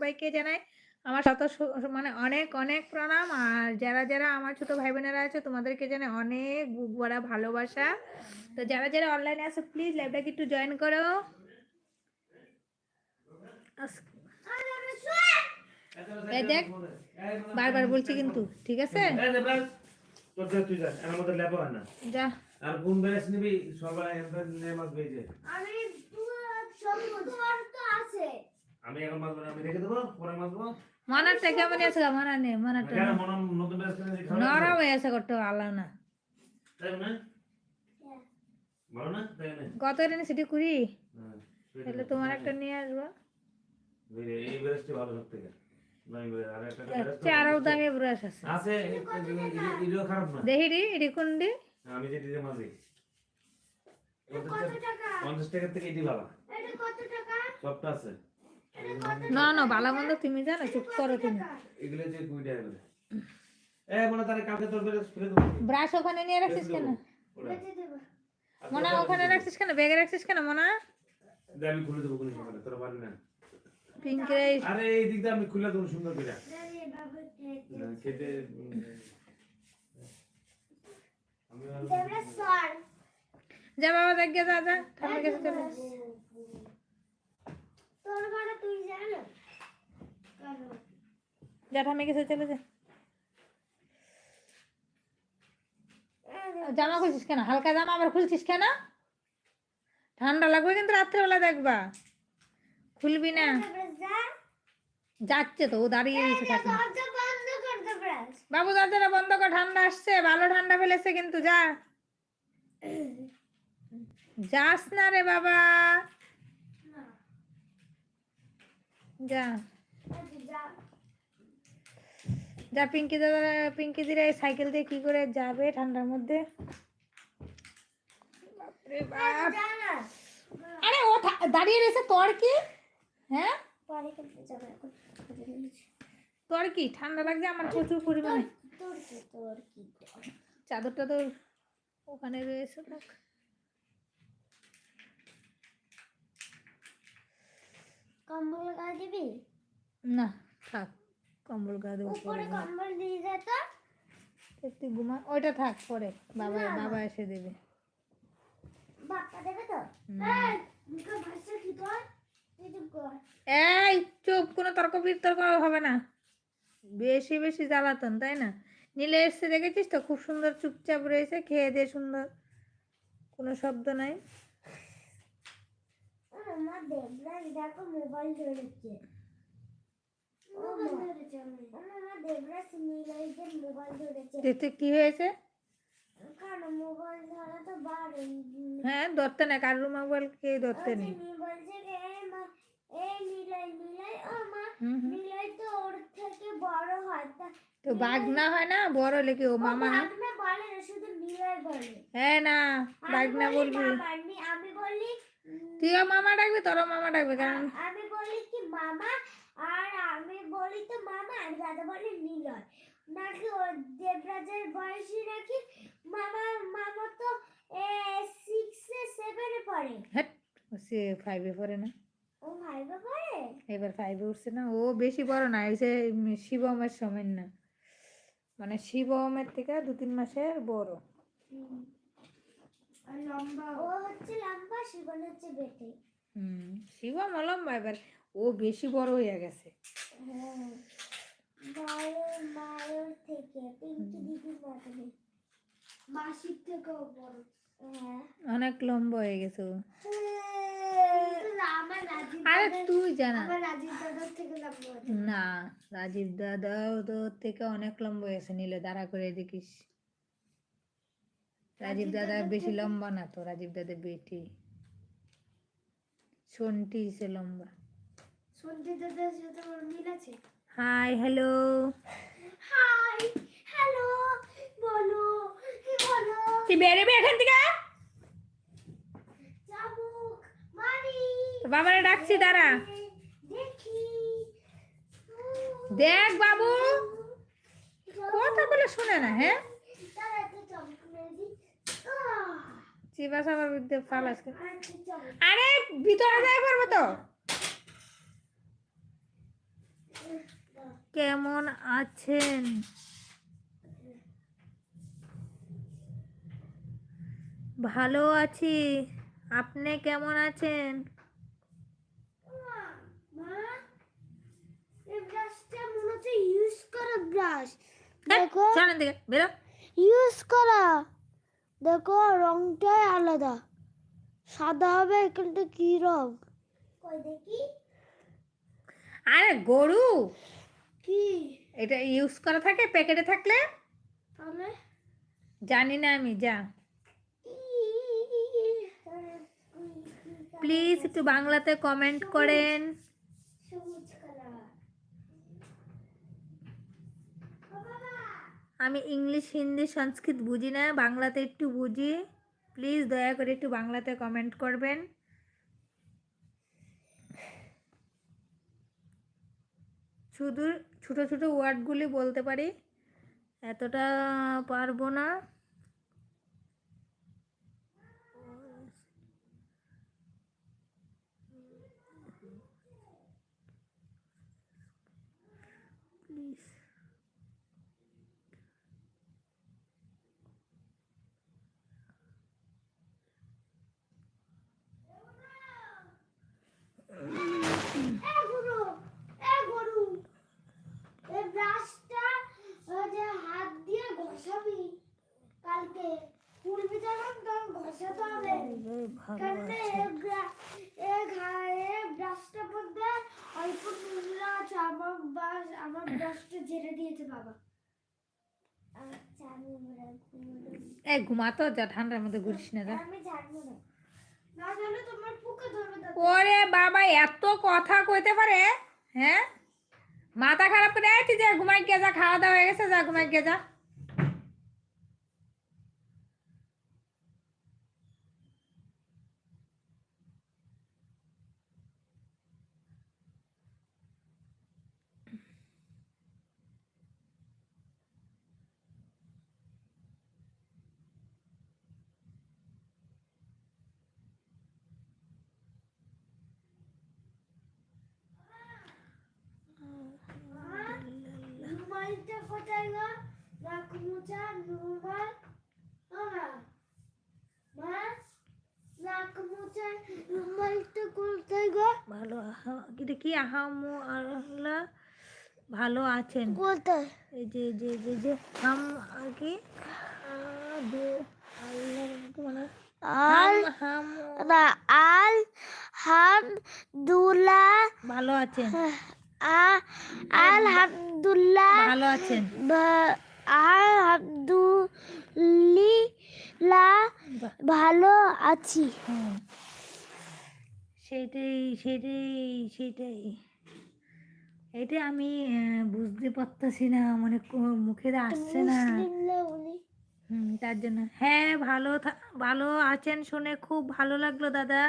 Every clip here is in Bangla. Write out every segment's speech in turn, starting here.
সবাইকে জানাই আমার শত মানে অনেক অনেক প্রণাম। আর যারা যারা আমার ছোট ভাই বোনেরা আছে তোমাদেরকে জানে অনেক বুক ভরা ভালোবাসা। তো যারা যারা অনলাইনে আছে প্লিজ লাইভটাকে একটু জয়েন করো। এই দেখ বারবার বলছি কিন্তু ঠিক আছে? যা আর কোন নিবি সবাই আমি তোমার সব তো আছে। আমি এখন মাছ আমি রেখে দেবো পরে মাছ দেবো মনারটা কেমন আছে গো? মনা নেই মনারটা কেন মনে নতুন নরম হয়ে আছে আল্লাহ না। তাই না ভালো না? তাই না কত রেনে সেটি কুড়ি। হ্যাঁ, তাহলে তোমার একটা নিয়ে আসব। এই- ভালো চারও দামে ব্রাশ আছে। আছে এটাও খারাপ না। দেখি রে এটি কোনটি? আমি যে মাঝে কত টাকা? পঞ্চাশ টাকার থেকে এটি ভালো। এটা কত টাকা? সবটা আছে। কত না না ভালো মন্দ তুমি জানো চুপ করো তুমি। এগুলো যে টাকা করে। এ মনে তাহলে কালকে তোর বেরেস ফেলে দেবো। ব্রাশ ওখানে নিয়ে রাখছিস কেন? মনা ওখানে রাখছিস কেন? ব্যাগে রাখছিস কেন মনা দে, আমি খুলে দেবো কোনো সময় তোরা পারবি না। Pink rice. আরে এই দিক দিয়ে আমি খুলে দেবো সুন্দর করে। খেতে যা বাবা দেখ গে যা যা ঠান্ডা গেছে চলে তোর ঘরে তুই জানো কেন ঠান্ডা গেছে চলে যা। জামা খুলছিস কেন? হালকা জামা আবার খুলছিস কেন? ঠান্ডা লাগবে কিন্তু রাত্রেবেলা দেখবা। খুলবি না। যাচ্ছে তো ও দাঁড়িয়ে দেবরা বাবু দরজাটা বন্ধ কর ঠান্ডা আসছে। ভালো ঠান্ডা ফেলেছে কিন্তু যা। যাস না রে বাবা। যা। যা পিঙ্কি দাদা পিঙ্কি দিরা এই সাইকেল দিয়ে কি করে যাবে ঠান্ডার মধ্যে। আরে ও দাঁড়িয়ে রয়েছে তোর কি? হ্যাঁ? তোর কি? ঠান্ডা লাগছে আমার প্রচুর পরিমাণে। চাদরটা তো ওখানে রয়েছে দেখ কম্বল গায়ে দিবি? না থাক। কম্বল গা দেবো উপরে কম্বল দিয়ে দে তো। একটু ঘুমা ওইটা থাক পরে বাবা বাবা এসে দেবে। বাপ্পা দেবে তো? এই চুপ কোনো তর্ক বিতর্ক হবে না। বেশি বেশি জ্বালাতন তাই না? নীলে এসছে দেখেছিস তো? খুব সুন্দর চুপচাপ রয়েছে খেয়ে দিয়ে সুন্দর। কোনো শব্দ নাই। আমার দেবরা দেখো মোবাইল দেখতে কি হয়েছে? হ্যাঁ ধরতে না, কারোর মোবাইল কে ধরতে নেই। ও তো বাঘ না হয় না? বড় লেখি, ও মামা হ্যাঁ না বাঘ না বলবি। তুইও মামা ডাকবি, তোরও মামা ডাকবে, কারণ আমি বলি কি, মামা আর আমি বলি তো মামা আর দাদা বলে নিলয়। নাকি ওর দেবরাজের বয়সী নাকি? মামা মামা তো সিক্সে সেভেনে পড়ে। হ্যাট সে ফাইভে পড়ে না। ও ভাইবা পড়ে? এবার ফাইভে উঠছে না। ও বেশি বড় না এসে শিবমের সময় না। মানে শিবমের থেকে দু তিন মাসের বড়। লম্বা। ও হচ্ছে লম্বা শিবন হচ্ছে বেটে। হুম শিবম লম্বা এবার। ও বেশি বড় হয়ে গেছে। হ্যাঁ হ্যাঁ। অনেক লম্বা হয়ে গেছে আরে তুই জানা। না রাজীব দাদাও তোর থেকে অনেক লম্বা হয়েছে নিলে দাঁড়া করে দেখিস। রাজীব দাদা বেশি লম্বা না তো রাজীব দাদা বেটি। সন্টি সে লম্বা। সন্ধি দাদার সাথে ওর মিল আছে? হাই হ্যালো হাই হ্যালো বলো কি বলো? তুই বেরোবি এখান থেকে? চাবুক মারি। তোর বাবারে ডাকছি দাঁড়া। দেখি। দেখ বাবু। কথা বলে শুনে না হ্যাঁ? তারা একটা চাবুক মেরে দিই আহ! চিবা সাবার বিদ্যে ফালাস আর একটা চাবুক আরে ভিতরে যাই পারব তো। কেমন আছেন? ভালো আছি। আপনি কেমন আছেন? ইউজ করা ব্রাশ দেখো বেরো। ইউজ করা। দেখো রংটাই আলাদা। সাদা হবে এখানটা কি রং? কই দেখি। আরে গরু? কি? এটা ইউজ করা থাকে প্যাকেটে থাকলে? জানি না আমি যা। প্লিজ একটু বাংলাতে কমেন্ট করেন। আমি ইংলিশ হিন্দি সংস্কৃত বুঝি না বাংলাতে একটু বুঝি। প্লিজ দয়া করে একটু বাংলাতে কমেন্ট করবেন। শুধু ছোটো ছোটো ওয়ার্ডগুলি বলতে পারি এতটা পারব না এ গরু এ গরু এই ব্রাশটা যে হাত দিয়ে ঘষাবি কালকে ফুলবি যখন তখন ঘষাতে বাবা আচ্ছা ঘুমাতো যা, ঠান্ডার মধ্যে ঘুরিস না ওরে বাবা, এত কথা কইতে পারে? হ্যাঁ? মাথা খারাপ করে আছি যে, ঘুমাই গিয়ে যা, খাওয়া দাওয়া হয়ে গেছে, যা, ঘুমাই গিয়ে যা রুমালটা কোথায় গো নাক মোছা রুমাল বাবা মা নাক মোছা রুমালটা কোথায় গো ভালো আহা- এটা কি আহামু আল্লাহ ভালো আছেন। এই যে যে যে- যে হাম আর কি? মানে আল আল হাম দুলা ভালো আছেন? আ আলহামদুলিল্লাহ ভালো আছেন? আলহামদুলিল্লাহ ভালো আছি। হুম। সেইটাই সেইটাই সেইটাই এটা আমি বুঝতে পারতেছি না মানে মুখে আসছে না। হুম তার জন্য। হ্যাঁ ভালো ভালো আছেন শুনে খুব ভালো লাগল দাদা।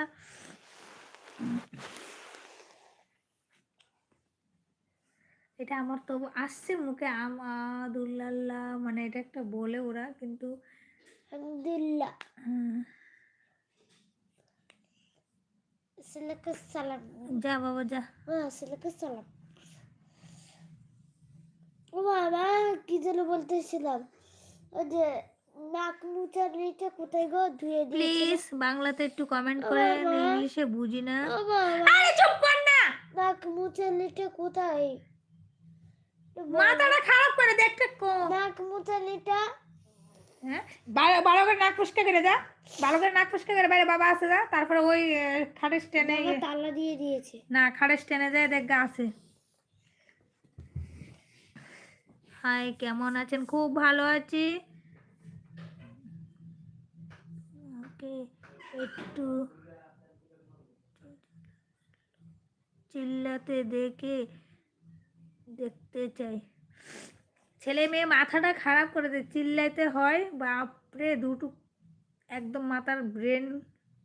এটা আমার তো আসছে মুখে আমাদুল্লাহ মানে এটা একটা বলে ওরা কিন্তু আলহামদুলিল্লাহ। হুম, সালাম যা বাবা যা হ্যাঁ সালাকা সালাম ও বাবা কি যেন বলতেছিলাম ওই যে নাক মুচার এটা কোথায় গো ধুয়ে প্লিজ বাংলাতে একটু কমেন্ট করেন। ইংলিশে বুঝি না আরে চুপ কর না! নাক মুচার কোথায় মাথাটা খারাপ করে দেখতে নাক মুচার হ্যাঁ? ভালো করে নাক ফুসকে করে যা। ভালো করে নাক ফুসকে করে বাইরে বাবা আছে যা। তারপরে ওই খাটের স্ট্যান্ডে তালা দিয়ে দিয়েছে। না খাটের স্ট্যান্ডে যায় দেখ আছে। হাই কেমন আছেন? খুব ভালো আছি। ওকে একটু চিল্লাতে দেখে দেখতে চাই। ছেলে মেয়ে মাথাটা খারাপ করে দেয় চিল্লাইতে হয়, বাপরে দুটো একদম মাথার ব্রেন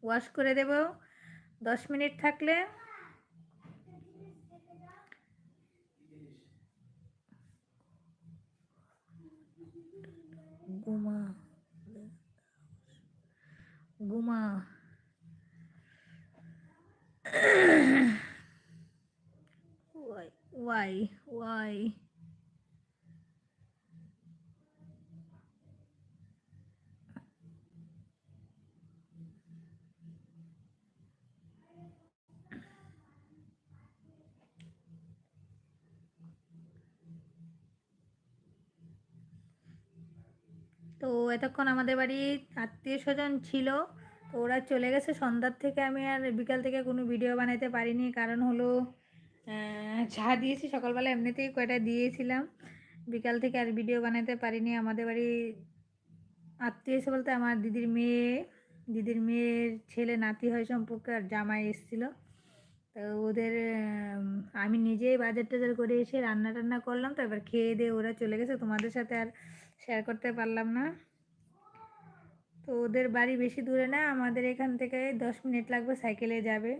ওয়াশ করে দেব। দশ মিনিট থাকলে। ঘুমা। ঘুমা। ওই ওয়াই ওয়াই তো এতক্ষণ আমাদের বাড়ি আত্মীয় স্বজন ছিল, তো ওরা চলে গেছে। সন্ধ্যার থেকে আমি আর বিকাল থেকে কোনো ভিডিও বানাতে পারিনি। কারণ হলো চা দিয়েছি। সকালবেলা এমনিতেই কয়টা দিয়েছিলাম। বিকাল থেকে আর ভিডিও বানাতে পারিনি। আমাদের বাড়ি আত্মীয় এসে বলতে আমার দিদির মেয়ে, দিদির মেয়ের ছেলে নাতি হয় সম্পর্কে আর জামাই এসেছিল। তো ওদের আমি নিজেই বাজার টাজার করে এসে রান্না টান্না করলাম। তো এবার খেয়ে দিয়ে ওরা চলে গেছে। তোমাদের সাথে আর শেয়ার করতে পারলাম না। তো ওদের বাড়ি বেশি দূরে না আমাদের এখান থেকে দশ মিনিট লাগবে সাইকেলে যাবে।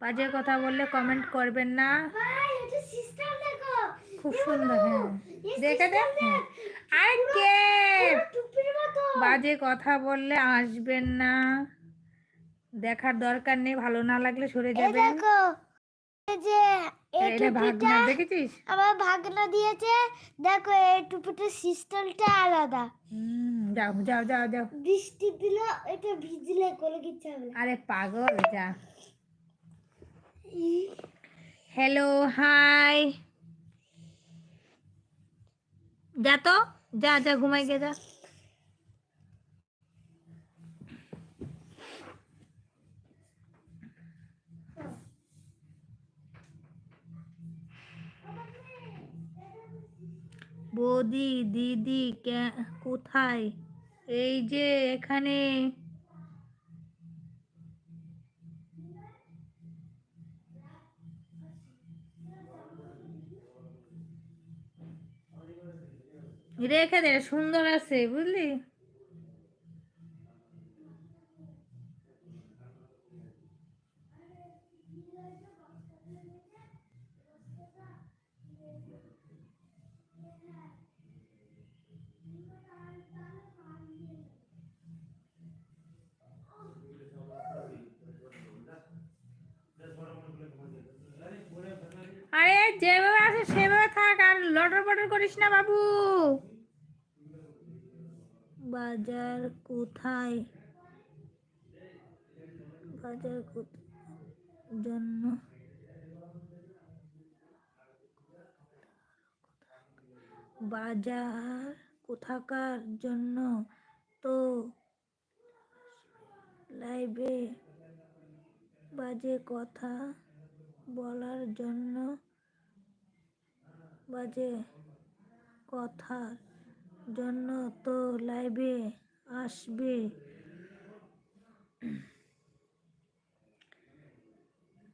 বাজে কথা বললে কমেন্ট করবেন না। খুব সুন্দর হ্যাঁ। দেখে আর কে? বাজে কথা বললে আসবেন না। দেখার দরকার নেই ভালো না লাগলে সরে যাবেন। যে এই টুপিটা দেখেছিস? আমার ভাগনা দিয়েছে। দেখো এই টুপিটার সিস্টেমটা আলাদা। যাও যাও যাও যাও। বৃষ্টি দিল এটা ভিজলে কোনো কিছু হবে আরে পাগল যা হ্যালো হাই যা তো যা যা ঘুমাই গে যা। বৌদি দিদি কোথায়? এই যে এখানে। রেখে দে সুন্দর আছে বুঝলি আরে যেভাবে আছে সেভাবে থাক, আর লটর পটর করিস না বাবু। বাজার কোথায়? বাজার জন্য। বাজার কোথাকার জন্য? তো লাইভে বাজে কথা বলার জন্য বাজে কথার জন্য তো লাইভে আসবে।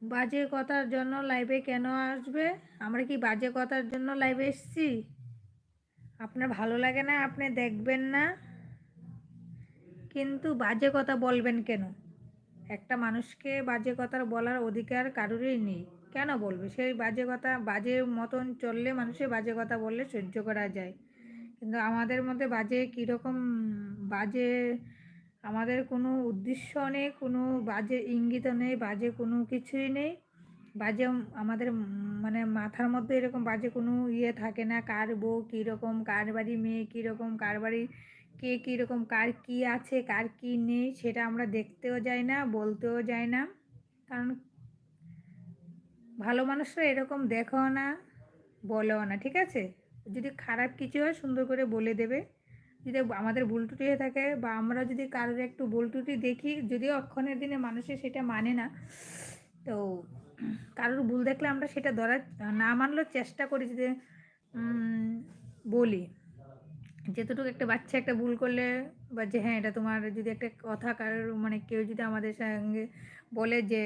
বাজে কথার জন্য লাইভে কেন আসবে? আমরা কি বাজে কথার জন্য লাইভে এসেছি? আপনার ভালো লাগে না? আপনি দেখবেন না? কিন্তু বাজে কথা বলবেন কেন? একটা মানুষকে বাজে কথা বলার অধিকার কারোরই নেই। কেন বলবে? সেই বাজে কথা, বাজে মতন চললে মানুষের বাজে কথা বললে সহ্য করা যায়। কিন্তু আমাদের মধ্যে বাজে কীরকম, বাজে আমাদের কোনো উদ্দেশ্য নেই, কোনো বাজে ইঙ্গিত নেই, বাজে কোনো কিছুই নেই। বাজে আমাদের মানে মাথার মধ্যে এরকম বাজে কোনো ইয়ে থাকে না, কার বউ কীরকম, কার বাড়ি মেয়ে কীরকম, কার বাড়ি কে কীরকম, কার কি আছে, কার কি নেই, সেটা আমরা দেখতেও যাই না, বলতেও যাই না। কারণ ভালো মানুষরা এরকম দেখো না, বলেও না, ঠিক আছে? যদি খারাপ কিছু হয়, সুন্দর করে বলে দেবে। যদি আমাদের ভুল ত্রুটি হয়ে থাকে বা আমরা যদি কারোর একটু ভুল ত্রুটি দেখি যদিও অক্ষণের দিনে মানুষের সেটা মানে না, তো কারোর ভুল দেখলে আমরা সেটা ধরার, না মানলেও চেষ্টা করি যে বলি। যেতটুকু একটা বাচ্চা একটা ভুল করলে বা যে হ্যাঁ এটা তোমার যদি একটা কথা কারোর মানে কেউ যদি আমাদের সঙ্গে বলে যে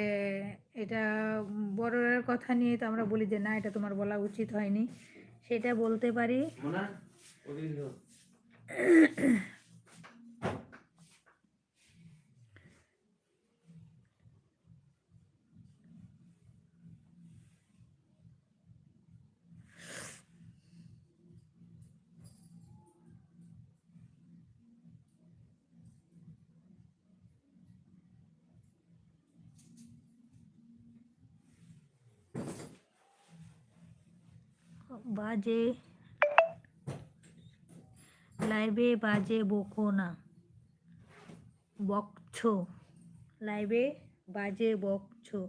এটা বড়রার কথা নিয়ে তো আমরা বলি যে না, এটা তোমার বলা উচিত হয়নি। সেটা বলতে পারি। বাজে লাইভে বাজে বকো না। বকছো লাইভে বাজে বকছো।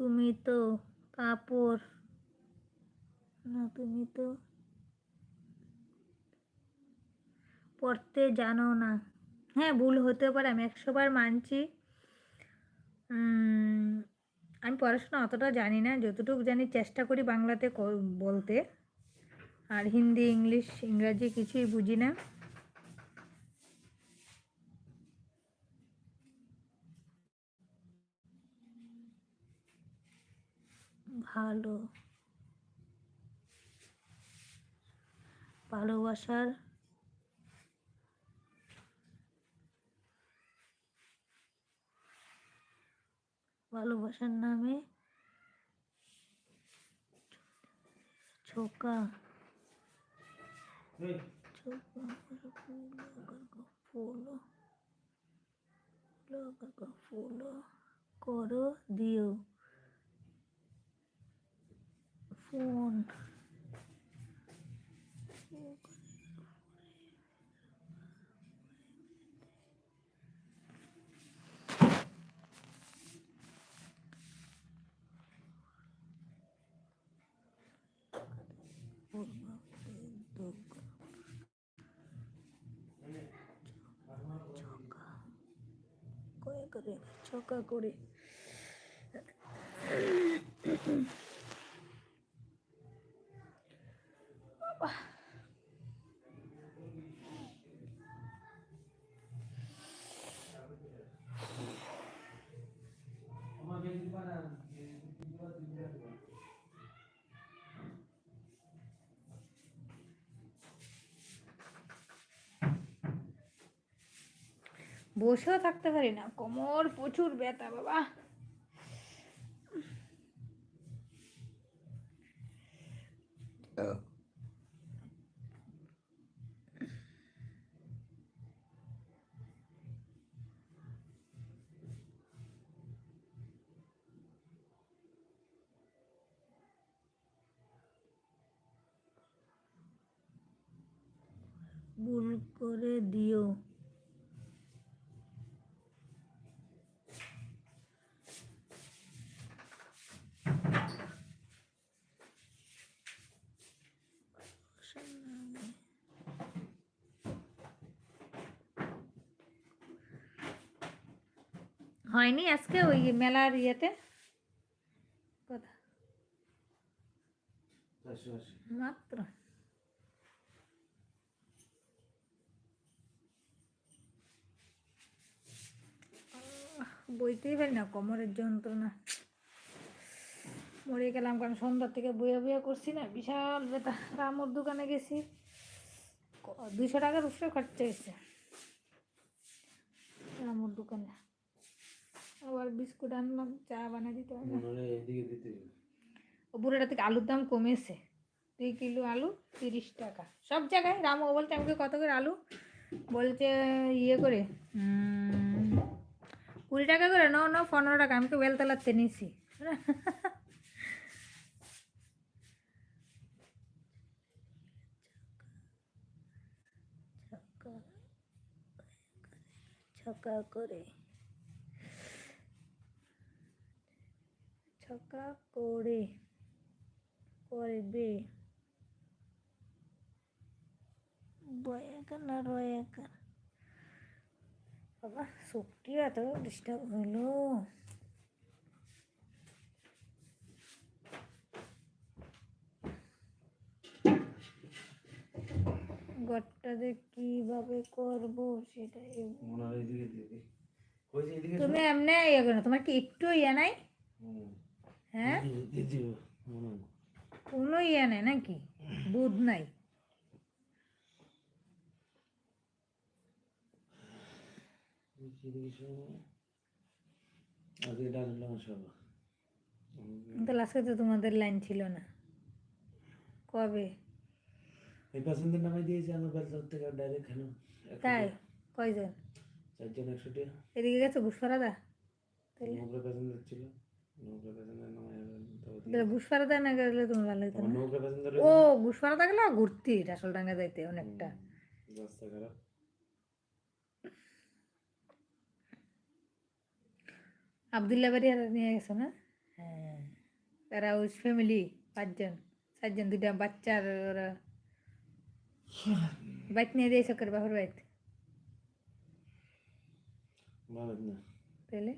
তুমি তো কাপড়। না, তুমি তো পড়তে জানো না। হ্যাঁ ভুল হতে পারে, আমি একশো বার মানছি আমি পড়াশোনা অতটা জানি না, যতটুকু জানি চেষ্টা করি বাংলাতে বলতে। আর হিন্দি, ইংলিশ, ইংরাজি কিছুই বুঝি না। ভালো। ভালোবাসার ভালোবাসার নামে ছোকা। ফুলো করো দিও। ফোন করে করে ছকা করে বসেও থাকতে পারি না। কোমর প্রচুর ব্যথা বাবা। ভুল করে দিও। হয়নি আজকে ওই মেলার ইয়েতে? কথা মাত্র। বইতেই পারি না, কোমরের যন্ত্রণা। মরে গেলাম, কারণ সন্ধ্যার থেকে বইয়া বইয়া করছি না, বিশাল বেতা রামুর দোকানে গেছি দুইশো টাকার উপরে খরচা হয়েছে। রামুর দোকানে। আবার বিস্কুট আনলাম চা বানিয়ে দিতে হবে মনে বুড়োটা থেকে আলুর দাম কমেছে দুই কিলো আলু তিরিশ টাকা সব জায়গায় রামু বলছে আমাকে কত করে আলু বলছে ইয়ে করে কুড়ি টাকা করে ন ন পনেরো টাকা আমাকে বেলতলাতে নিয়েছি ছকা করে ছক্কা করে করবে না বাবা শক্তি এত ডিস্টার্ব হলো। ঘরটা কীভাবে করব সেটা তুমি এমনি ইয়ে করো তোমার কি একটু ইয়ে নাই? হ্যাঁ? কোনো ইয়ে নাই নাকি? বুধ নাই। আজকে ডাকলাম সব। তো তোমাদের লাইন ছিল না। কবে? এই প্যাসেঞ্জার নামাই দিয়েছে আমার বেলতল থেকে ডাইরেক্ট কেন তাই? কয়জন? চারজন একশো টাকা এদিকে গেছো ঘুষপাড়াদা তাহলে? নৌকা প্যাসেঞ্জার ছিল। নৌকা প্যাসেঞ্জার নামাই তাহলে ঘুষপাড়াদা না গেলে তোমার ভালো হতো না নৌকা প্যাসেঞ্জার ও ঘুষপাড়াদা গেলে ঘুরতি আসল ডাঙ্গা যাইতে অনেকটা রাস্তা খারাপ আবদুল্লা বাড়ি আর নিয়ে গেছো না হ্যাঁ তারা ওই ফ্যামিলি পাঁচজন চারজন দুটা বাচ্চার ওরা বাইক নিয়ে দিয়েছ করে বাপের বাইক ভালো না তাহলে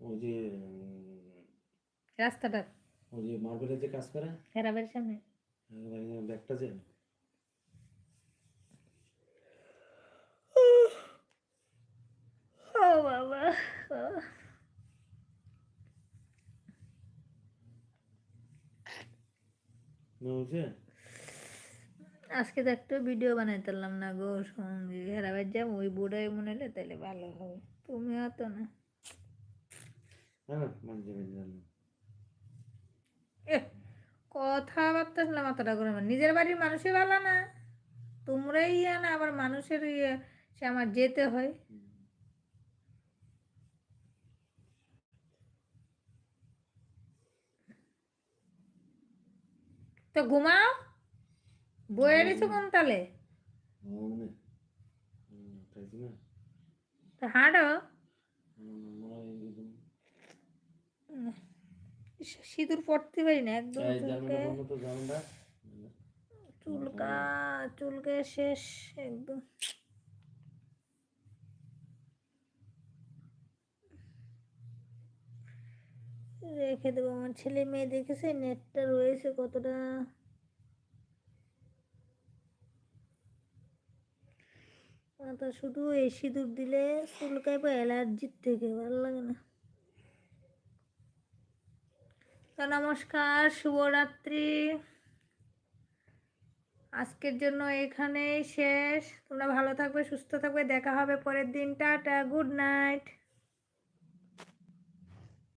ওই যে উম, রাস্তাটা। ওই যে মার্বেলের যে কাজ করে? হেরা বাড়ির সামনে ব্যাগটা যে ও বাবা আজকে তো একটা ভিডিও বানাইতাম না গো সঙ্গে। হেরাবার যাব ওই বুড়াই মনে হলে তাহলে ভালো হবে। তুমিও তো না হ্যাঁ মানছে মানছে জানো এ কথাবার্তা শুনলে মাথাটা করে আমার নিজের বাড়ির মানুষই ভালো না। তোমরাই ইয়া না আবার মানুষের ইয়ে সে আমার যেতে হয়। তো ঘুমাও। বয়ে দিছো কোন তালে? হাঁটো হুম, মনে হয় এরকম সিঁদুর পড়তে পারি না একদম চুলকে চুলকা চুলকে শেষ একদম। রেখে দেবো আমার ছেলে মেয়ে দেখেছে নেটটা রয়েছে কতটা। মাথা শুধু এই সিঁদুর দিলে চুলকায় বা অ্যালার্জির থেকে ভালো লাগে না। তো নমস্কার, শুভরাত্রি। আজকের জন্য এখানেই শেষ। তোমরা ভালো থাকবে, সুস্থ থাকবে। দেখা হবে পরের দিন। Tata, good night.